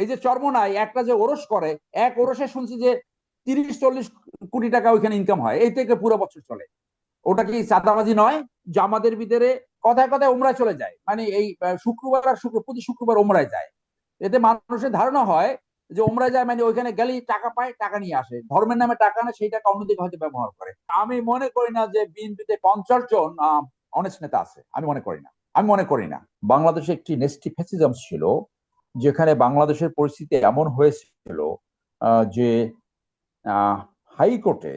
এই যে চর্মনায় একটা যে ওরস করে, এক ওরসে শুনছি যে তিরিশ, চল্লিশ কোটি টাকা ওইখানে ইনকাম হয়। এই থেকে পুরো বছর চলে। ওটা কি চাঁদাবাজি নয়? যে আমাদের ভিতরে কথায় কথায় ওমরায় চলে যায়। মানে এই শুক্রবার আর শুক্র, প্রতি শুক্রবার ওমরায় যায়। এতে মানুষের ধারণা হয় যে ওমরায় যায় মানে ওইখানে গেলেই টাকা পায়, টাকা নিয়ে আসে। ধর্মের নামে টাকা না সেই টাকা অন্যদিকে হয়তো ব্যবহার করে। আমি মনে করি না যে বিএনপিতে পঞ্চাশ জন অনেস্ট নেতা আছে। আমি মনে করি না। আমি মনে করি না। বাংলাদেশে একটি নেস্টি ফ্যাসিজম ছিল। যেখানে বাংলাদেশের পরিস্থিতি এমন হয়েছিল যে হাইকোর্টে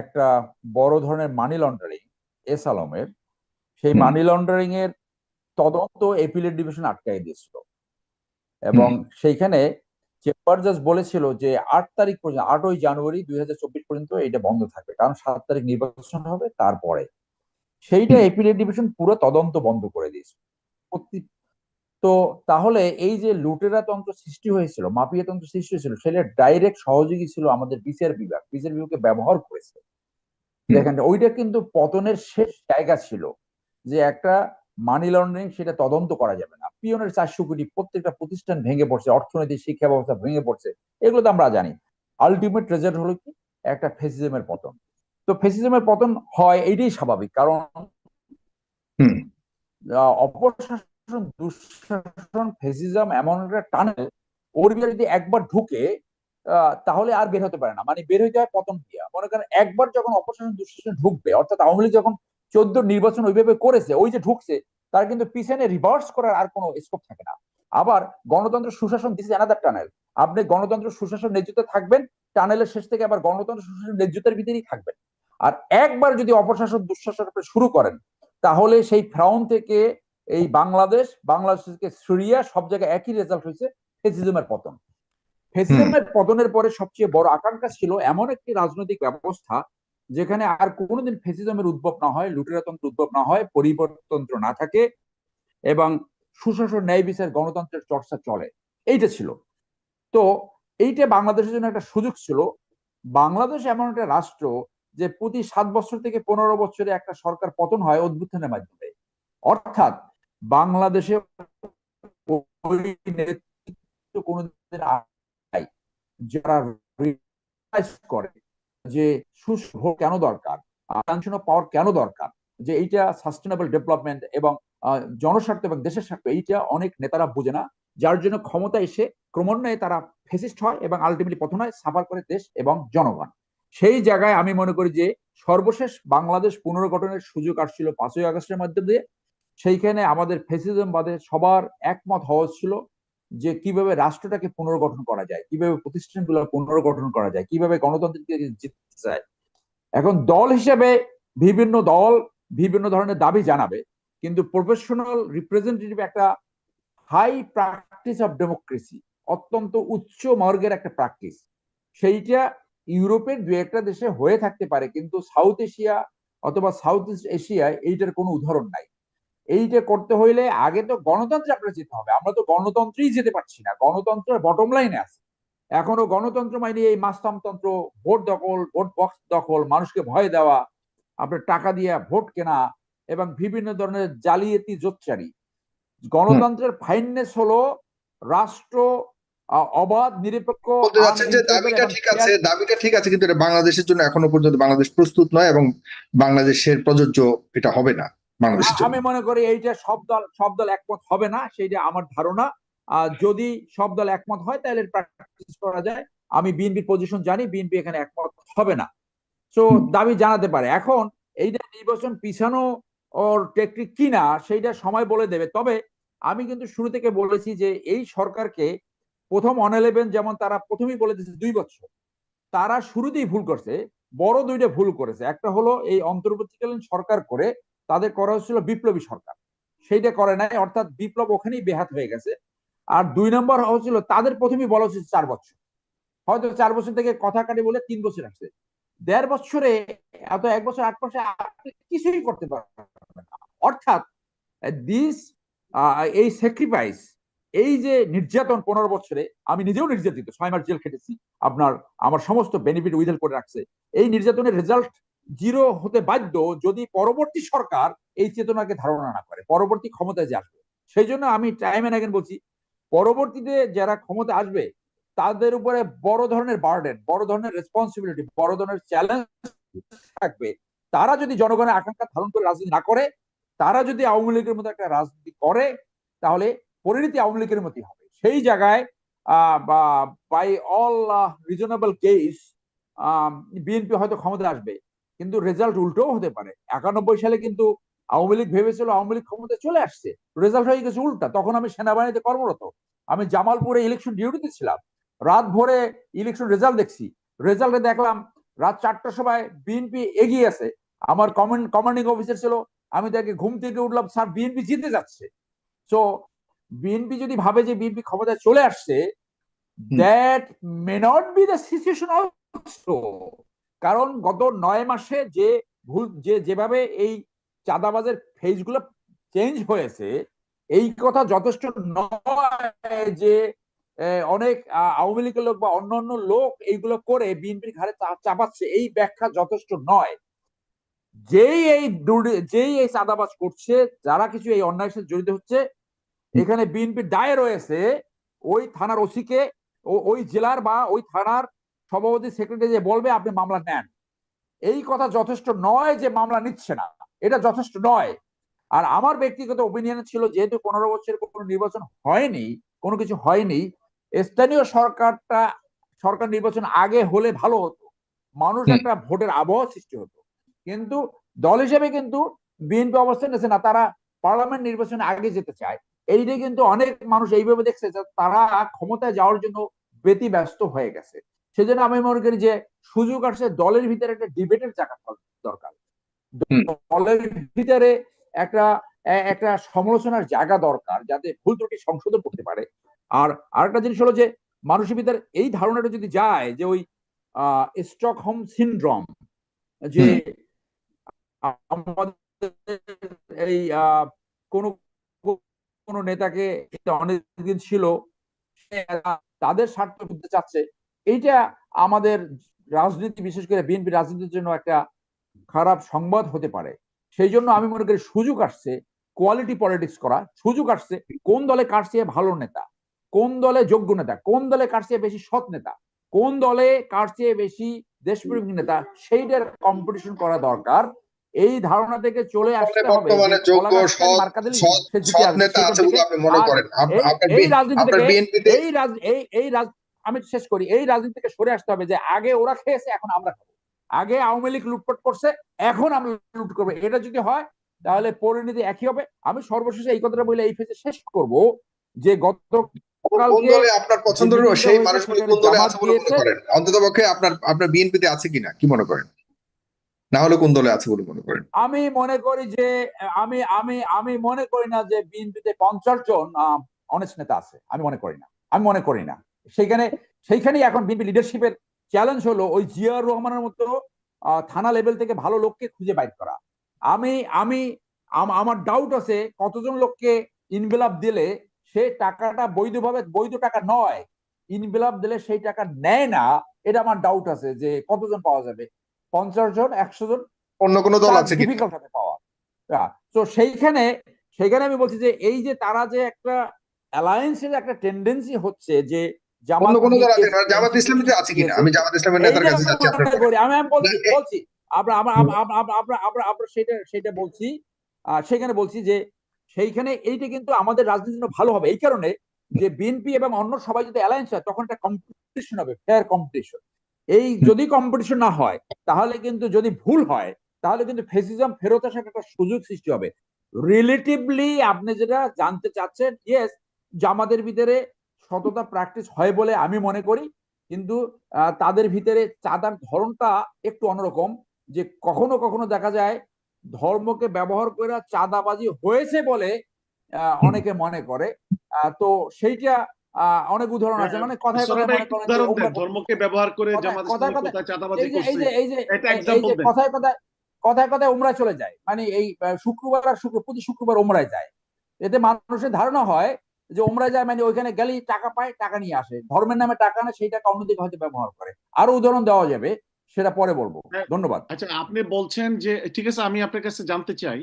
একটা বড় ধরনের মানি লন্ডারিং এস আলমের সেই মানি লন্ডারিং এর তদন্ত এপিলেট ডিভিশন আটকাই দিয়েছিল। এবং সেইখানে চেম্বার জাজ বলেছিল যে আট তারিখ পর্যন্ত আটই জানুয়ারি দুই হাজার চব্বিশ পর্যন্ত এটা বন্ধ থাকবে। কারণ সাত তারিখ নির্বাচন হবে তারপরে। সেইটা। এপিলেট ডিভিশন পুরো তদন্ত বন্ধ করে দিয়েছিল। তো তাহলে এই যে লুটেরা তন্ত্র সৃষ্টি হয়েছিল মাফিয়া তন্ত্র সৃষ্টি হয়েছিল সেটা ডাইরেক্ট সহযোগী ছিল আমাদের বিচার বিভাগ। বিচার বিভাগকে ব্যবহার করেছে। দেখেন ওইটা কিন্তু পতনের শেষ জায়গা ছিল যে একটা মানি লন্ডারিং সেটা তদন্ত করা যাবে না। পিয়নের চারশো কোটি প্রত্যেকটা প্রতিষ্ঠান ভেঙে পড়ছে অর্থনৈতিক শিক্ষা ব্যবস্থা ভেঙে পড়ছে এগুলো তো আমরা জানি। আলটিমেট রেজাল্ট হলো কি? একটা ফেসিজমের পতন। তো ফেসিজমের পতন হয় এইটাই স্বাভাবিক। কারণ অপশাসন দুঃশাসন, ফেসিজম এমন একটা টানেল ওর ভিতরে যদি একবার ঢুকে তাহলে আর বের হতে পারে না। মানে বের হইতে হয় পতন দিয়া মনে করেন একবার যখন অপশাসন, দুঃশাসন ঢুকবে, অর্থাৎ আওয়ামী লীগ যখন চোদ্দ নির্বাচন ওইভাবে করেছে, ওই যে ঢুকছে, তার কিন্তু পিছনে রিভার্স করার আর কোনো স্কোপ থাকে না। আবার গণতন্ত্র সুশাসন দিস অ্যানাদার টানেল আপনি গণতন্ত্র, সুশাসন ন্যায্যতা থাকবেন টানেলের শেষ থেকে আবার গণতন্ত্র, সুশাসন ন্যায্যতার ভিতরেই থাকবেন। আর একবার যদি অপশাসন, দুঃশাসন শুরু করেন, তাহলে সেই ফ্রাউন থেকে এই বাংলাদেশ বাংলাদেশকে সিরিয়া সব জায়গায় একই রেজাল্ট হয়েছে ফেসিজমের পতন। ফেসিজমের পতনের পরে সবচেয়ে বড় আকাঙ্ক্ষা ছিল এমন একটি রাজনৈতিক ব্যবস্থা যেখানে আর কোনোদিন ফেসিজমের উদ্ভব না হয় লুটেরাতন্ত্র উদ্ভব না হয় পরিবর্তন্ত্র না থাকে এবং সুশাসন ন্যায় বিচার গণতন্ত্রের চর্চা চলে। এইটা ছিল। তো এইটা বাংলাদেশের জন্য একটা সুযোগ ছিল। বাংলাদেশ এমন একটা রাষ্ট্র যে প্রতি সাত বছর থেকে পনেরো বছরে একটা সরকার পতন হয় অভ্যুত্থানের মাধ্যমে। অর্থাৎ বাংলাদেশে কোনোদিন যারা করে যে সুস্থ কেন দরকার আকাঙ্ক্ষা পাওয়ার কেন দরকার, যে এইটা সাস্টেনেবল ডেভেলপমেন্ট এবং জনস্বার্থ এবং দেশের স্বার্থ, এইটা অনেক নেতারা বোঝে না। যার জন্য ক্ষমতা এসে ক্রমান্বয়ে তারা ফেসিস্ট হয় এবং আলটিমেটলি পতন হয় সাফার করে দেশ এবং জনগণ। সেই জায়গায় আমি মনে করি যে সর্বশেষ বাংলাদেশ পুনর্গঠনের সুযোগ আসছিল পাঁচই আগস্টের মধ্যে দিয়ে। সেইখানে আমাদের ফেসিজম বাদে সবার একমত হওয়া ছিল যে কীভাবে রাষ্ট্রটাকে পুনর্গঠন করা যায়, কীভাবে প্রতিষ্ঠানগুলো পুনর্গঠন করা যায়, কীভাবে গণতন্ত্রকে জিততে যায় এখন দল হিসেবে বিভিন্ন দল বিভিন্ন ধরনের দাবি জানাবে, কিন্তু প্রফেশনাল রিপ্রেজেন্টেটিভ একটা হাই প্র্যাকটিস অফ ডেমোক্রেসি অত্যন্ত উচ্চ মার্গের একটা প্র্যাকটিস সেইটা ইউরোপের দু একটা দেশে হয়ে থাকতে পারে, কিন্তু সাউথ এশিয়া অথবা সাউথ ইস্ট এশিয়ায় এইটার কোনো উদাহরণ নাই। এইটা করতে হইলে আগে তো গণতন্ত্রে আপনার যেতে হবে। আমরা তো গণতন্ত্রেই যেতে পারছি না। গণতন্ত্রের বটম লাইনে আছে। এখনও গণতন্ত্র মানে এই মাস্তামতন্ত্র ভোট দখল ভোট বক্স দখল মানুষকে ভয় দেওয়া আপনার টাকা দিয়ে ভোট কেনা এবং বিভিন্ন ধরনের জালিয়াতি জোচ্চারি। গণতন্ত্রের ফাইননেস হলো রাষ্ট্র অবাধ নিরপেক্ষ দাবিটা ঠিক আছে দাবিটা ঠিক আছে কিন্তু এটা বাংলাদেশের জন্য এখনও পর্যন্ত বাংলাদেশ প্রস্তুত নয় এবং বাংলাদেশের প্রযোজ্য এটা হবে না। আমি মনে করি এইটা সব দল সব দল একমত হবে না সেইটা আমার ধারণা। আর যদি সব দল একমত হয় তাহলে প্র্যাকটিস করা যায়। আমি বিএনপির পজিশন জানি বিএনপি এখানে একমত হবে না। তো দাবি জানাতে পারে। এখন এইটা নির্বাচন পিছানো ওর টেকনিক কিনা সেইটা সময় বলে দেবে। তবে আমি কিন্তু শুরু থেকে বলেছি যে এই সরকারকে প্রথম অন ইলেভেন যেমন তারা প্রথমেই বলে দিয়েছে দুই বছর তারা শুরুতেই ভুল করছে বড় দুইটা ভুল করেছে। একটা হলো এই অন্তর্বর্তীকালীন সরকার করে তাদের করা হচ্ছিল বিপ্লবী সরকার। সেইটা করে নাই, অর্থাৎ বিপ্লব ওখানেই বেহাত হয়ে গেছে। আর দুই নম্বর হচ্ছিল, তাদের প্রথমেই বলা হচ্ছে চার বছর। হয়তো চার বছর থেকে কথা কাটে বলে তিন বছর আসছে। দেড় বছরে এত এক বছর, আট মাসে কিছুই করতে পারবেন অর্থাৎ দিস এই স্যাক্রিফাইস এই যে নির্যাতন পনেরো বছরে, আমি নিজেও নির্যাতিত, ছয় মাস জেল খেটেছি। আপনার, আমার সমস্ত বেনিফিট উইথেল করে রাখছে। এই নির্যাতনের রেজাল্ট জিরো হতে বাধ্য যদি পরবর্তী সরকার এই চেতনাকে ধারণা না করে, পরবর্তী ক্ষমতায় যে আসবে। সেই জন্য আমি টাইম এন্ড আগেন বলছি, পরবর্তীতে যারা ক্ষমতা আসবে, তাদের উপরে বড় ধরনের বার্ডেন বড় ধরনের রেসপন্সিবিলিটি বড় ধরনের চ্যালেঞ্জ থাকবে। তারা যদি জনগণের আকাঙ্ক্ষা ধারণ করে রাজনীতি না করে, তারা যদি আওয়ামী লীগের মতো একটা রাজনীতি করে, তাহলে পরিণতি আওয়ামী লীগের মতোই হবে। সেই জায়গায় by all reasonable case BNP হয়তো ক্ষমতা আসবে। কিন্তু রেজাল্ট উল্টোও হতে পারে। একানব্বই সালে কিন্তু আওয়ামী লীগ ভেবেছিল আওয়ামী লীগ ক্ষমতায় চলে আসছে। রেজাল্ট হয়ে গেছে উল্টা। তখন আমি সেনাবাহিনীতে কর্মরত। আমি জামালপুরে ইলেকশন ডিউটিতে ছিলাম। রাত ভোরে ইলেকশন রেজাল্ট দেখছি। রেজাল্টে দেখলাম রাত চারটার সময় বিএনপি এগিয়ে আছে। আমার কমান্ড কমান্ডিং অফিসার ছিল। আমি তাকে ঘুম থেকে উঠলাম স্যার বিএনপি জিতে যাচ্ছে। সো বিএনপি যদি ভাবে যে বিএনপি ক্ষমতায় চলে আসছে that may not be the situation also কারণ গত নয় মাসে যে ভুল, যে যেভাবে এই চাঁদাবাজের ফেজগুলো চেঞ্জ হয়েছে, এই কথা যথেষ্ট নয় যে অনেক আওয়ামী লীগের লোক বা অন্যান্য লোক এইগুলো করে বিএনপির ঘাড়ে চাপাচ্ছে, এই ব্যাখ্যা যথেষ্ট নয়। যেই এই যেই এই চাঁদাবাজ করছে, যারা কিছু এই অন্যায়ের সাথে জড়িত হচ্ছে, এখানে বিএনপির দায় রয়েছে, ওই থানার ওসিকে ওই জেলার বা ওই থানার সভাপতি সেক্রেটারি যে বলবে আপনি মামলা নেন। এই কথা যথেষ্ট নয় যে মামলা নিচ্ছে না। এটা যথেষ্ট নয়। আর আমার ব্যক্তিগত ওপিনিয়ন ছিল যেহেতু পনেরো বছরের কোনো নির্বাচন হয়নি কোনো কিছু হয়নি স্থানীয় সরকারটা সরকার নির্বাচন আগে হলে ভালো হতো। মানুষ একটা ভোটের আবহাওয়া সৃষ্টি হতো। কিন্তু দল হিসেবে কিন্তু বিএনপি অবস্থান নিয়েছে না তারা পার্লামেন্ট নির্বাচনে আগে যেতে চায়। এইটা কিন্তু অনেক মানুষ এইভাবে দেখছে যে তারা ক্ষমতায় যাওয়ার জন্য ব্যতি ব্যস্ত হয়ে গেছে। সেজন্য আমি মনে করি যে সুযোগ আসছে দলের ভিতরে একটা ডিবেটের জায়গা দরকার। দলের ভিতরে একটা একটা সমালোচনার জায়গা দরকার যাতে ভুল ত্রুটি সংশোধন করতে পারে। আর আরেকটা জিনিস হলো যে মানুষের ভিতরে এই ধারণাটা যদি যায় যে ওই স্টকহোম সিনড্রোম যে আমাদের এই কোন কোন নেতাকে অনেকদিন ছিল তাদের স্বার্থ বুঝতে চাচ্ছে এইটা আমাদের রাজনীতি বিশেষ করে বিএনপি রাজনীতির জন্য একটা খারাপ সংবাদ হতে পারে। সেই জন্য আমি মনে করি সুযোগ আসছে কোয়ালিটি পলিটিক্স করা। সুযোগ আসছে কোন দলে কার চেয়ে ভালো নেতা কোন দলে যোগ্য নেতা কোন দলে কার চেয়ে বেশি সৎ নেতা কোন দলে কার চেয়ে বেশি দেশপ্রেমিক নেতা সেইটার কম্পিটিশন করা দরকার। এই ধারণা থেকে চলে আসতে হবে এই রাজনীতি এই এই এই আমি শেষ করি। এই রাজনীতি থেকে সরে আসতে হবে যে আগে ওরা খেয়েছে এখন আমরা খাব। আগে আওয়ামী লীগ লুটপাট করছে এখন আমরা লুট করব। এটা যদি হয় তাহলে পরিণতি একই হবে। আমি সর্বশেষে এই কথাটা বলে এই ফেসে শেষ করব যে গত আপনার পছন্দের সেই মানুষগুলি কোন দলে আছে বলে মনে করেন? অন্তত আপনার আপনার বিএনপিতে আছে কিনা কি মনে করেন? না হলে কোন দলে আছে বলে মনে করেন? আমি মনে করি যে আমি আমি আমি মনে করি না যে বিএনপিতে পঞ্চাশ জন অনেস্ট নেতা আছে। আমি মনে করি না। আমি মনে করি না। সেখানে সেইখানেই এখন বিএনপি লিডারশিপের চ্যালেঞ্জ হলো ওই জিয়াউর রহমানের মতো থানা লেভেল থেকে ভালো লোককে খুঁজে বাইর করা। আমি আমি আমার ডাউট আছে কতজন লোককে ইনভেলাপ দিলে সে টাকাটা বৈধভাবে বৈধ টাকা নয় ইনভেলাপ দিলে সেই টাকা নেয় না এটা আমার ডাউট আছে যে কতজন পাওয়া যাবে। পঞ্চাশ জন একশো জন অন্য কোনো দল আছে ডিফিকাল্ট হবে পাওয়া। তো সেইখানে সেইখানে আমি বলছি যে এই যে তারা যে একটা অ্যালায়েন্সের একটা টেন্ডেন্সি হচ্ছে যে অন্য কোনো দল আছে জামাত ইসলামীতে আছে কিনা? আমি জামাত ইসলামের নেতার কাছে যাচ্ছি আমি আমি বলছি বলছি আমরা আমরা আমরা আমরা আমরা সেটা সেটা বলছি। সেখানে বলছি যে সেইখানে এইটা কিন্তু আমাদের রাজনীতির জন্য ভালো হবে। এই কারণে যে বিএনপি এবং অন্য সবাই যদি অ্যালায়েন্স হয় তখন একটা কম্পিটিশন হবে ফেয়ার কম্পিটিশন এই যদি কম্পিটিশন না হয় তাহলে কিন্তু যদি ভুল হয় তাহলে কিন্তু ফেসিজম ফেরত আসার একটা সুযোগ সৃষ্টি হবে। রিলেটিভলি আপনি যেটা জানতে চাচ্ছেন ইয়েস জামাতের ভিতরে সততা প্র্যাকটিস হয় বলে আমি মনে করি। কিন্তু তাদের ভিতরে চাঁদার ধরনটা একটু অন্যরকম যে কখনো কখনো দেখা যায় ধর্মকে ব্যবহার করে চাঁদাবাজি হয়েছে বলে অনেকে মনে করে। তো সেইটা অনেক উদাহরণ আছে। মানে কথায় কথায় ধর্মকে ব্যবহার করে কথায় কথায় এই যে এই যে কথায় কথায় কথায় চলে যায়। মানে এই শুক্রবার আর শুক্র প্রতি শুক্রবার উমরায় যায়। এতে মানুষের ধারণা হয় যে ওমরা যায় মানে ওইখানে গেলেই টাকা পায় টাকা নিয়ে আসে। ধর্মের নামে টাকা নেয় সেই টাকা অন্যদিকে হয়তো ব্যবহার করে। আরও উদাহরণ দেওয়া যাবে সেটা পরে বলব। ধন্যবাদ। আচ্ছা আপনি বলছেন যে ঠিক আছে আমি আপনার কাছে জানতে চাই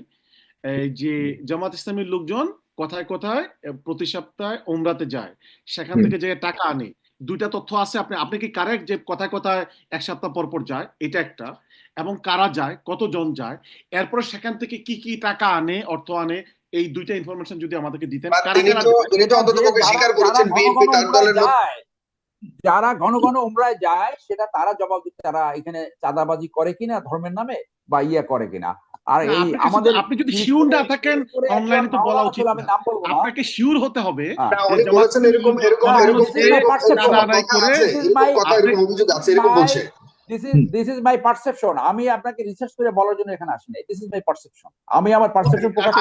যে জামাত ইসলামীর লোকজন কথায় কথায় প্রতি সপ্তাহে ওমরাতে যায়। সেখান থেকে যে টাকা আনে দুইটা তথ্য আছে আপনি আপনি কি কারেক্ট যে কথায় কথায় এক সপ্তাহ পর পর যায়? এটা একটা। এবং কারা যায়? কতজন যায়? এরপরে সেখান থেকে কি কি টাকা আনে অর্থ আনে? এই দুইটা ইনফরমেশন যদি আমাদেরকে দিতেন যারা- স্বীকার যারা করেছেন ঘন ঘন তার উমরায় যায়, যারা ঘন ঘন উমরায় যায় সেটা তারা জবাব দিতে তারা এখানে চাঁদাবাজি করে কিনা ধর্মের নামে বা ইয়ে করে কিনা। আর এই আমাদের আপনি যদি শিওর না থাকেন অনলাইনে তো বলা উচিত আমি নাম বলব আপনাকে শিওর হতে হবে। হ্যাঁ। এরকম এরকম এরকম করে কথা এরকম অভিযোগ আছে এরকম বলছে। This is this is my perception আমি আপনাকে রিসার্চ করে বলার জন্য এখানে আসিনি। দিস ইজ মাই পারসেপশন আমি আমার পারসেপশন প্রকাশ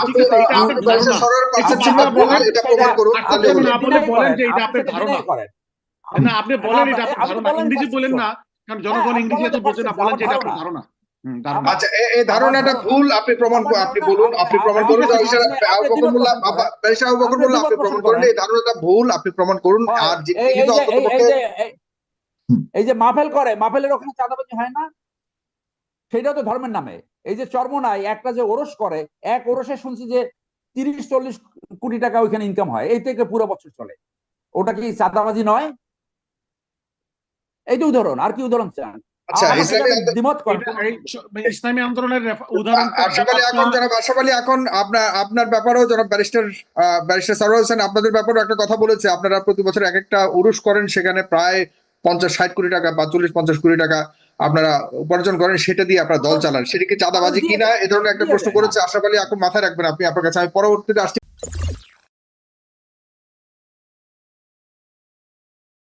এটা আপনি বলেন, যে এটা আপনার ধারণা। না আপনি বলেন এটা আপনার ধারণা ইংরেজি বলেন না কারণ জনগণ হ্যাঁ, ইংরেজি এত বোঝে না বলেন যে এটা আপনার ধারণা। আচ্ছা এই- ধারণাটা ভুল আপনি প্রমাণ আপনি বলুন আপনি- প্রমাণ করুন আপনি- প্রমাণ করুন করেন। এই ধারণাটা ভুল আপনি প্রমাণ করুন আর যে- এই- যে- মাহফেল করে মাফেলের ওখানে চাঁদাবাজি হয় না? সেটাও তো ধর্মের নামে। এই যে চর্মনাই একটা যে ওরস করে এক ওরসে শুনছি যে তিরিশ চল্লিশ কোটি টাকা ওইখানে ইনকাম হয়। এই থেকে পুরো বছর চলে। ওটা কি চাঁদাবাজি নয়? এই তো উদাহরণ আর কি উদাহরণ চান? আচ্ছা ইসলামী আন্দোলনের উদাহরণ আশরাফ এখন জনাব আশরাফ আলী এখন আপনার আপনার ব্যাপারেও জনাব barrister ah, barrister Sarwar Hossain আপনাদের ব্যাপারেও একটা কথা বলেছে। আপনারা প্রতি বছর এক একটা উরুষ করেন সেখানে প্রায় পঞ্চাশ ষাট কোটি টাকা বা চল্লিশ পঞ্চাশ কোটি টাকা আপনারা উপার্জন করেন সেটা দিয়ে আপনারা দল চালান। সেটাকে চাঁদাবাজি কিনা এ ধরনের একটা প্রশ্ন করেছে আশা করি এখন মাথায় রাখবেন আপনি। আপনার কাছে আমি পরবর্তীতে আসছি।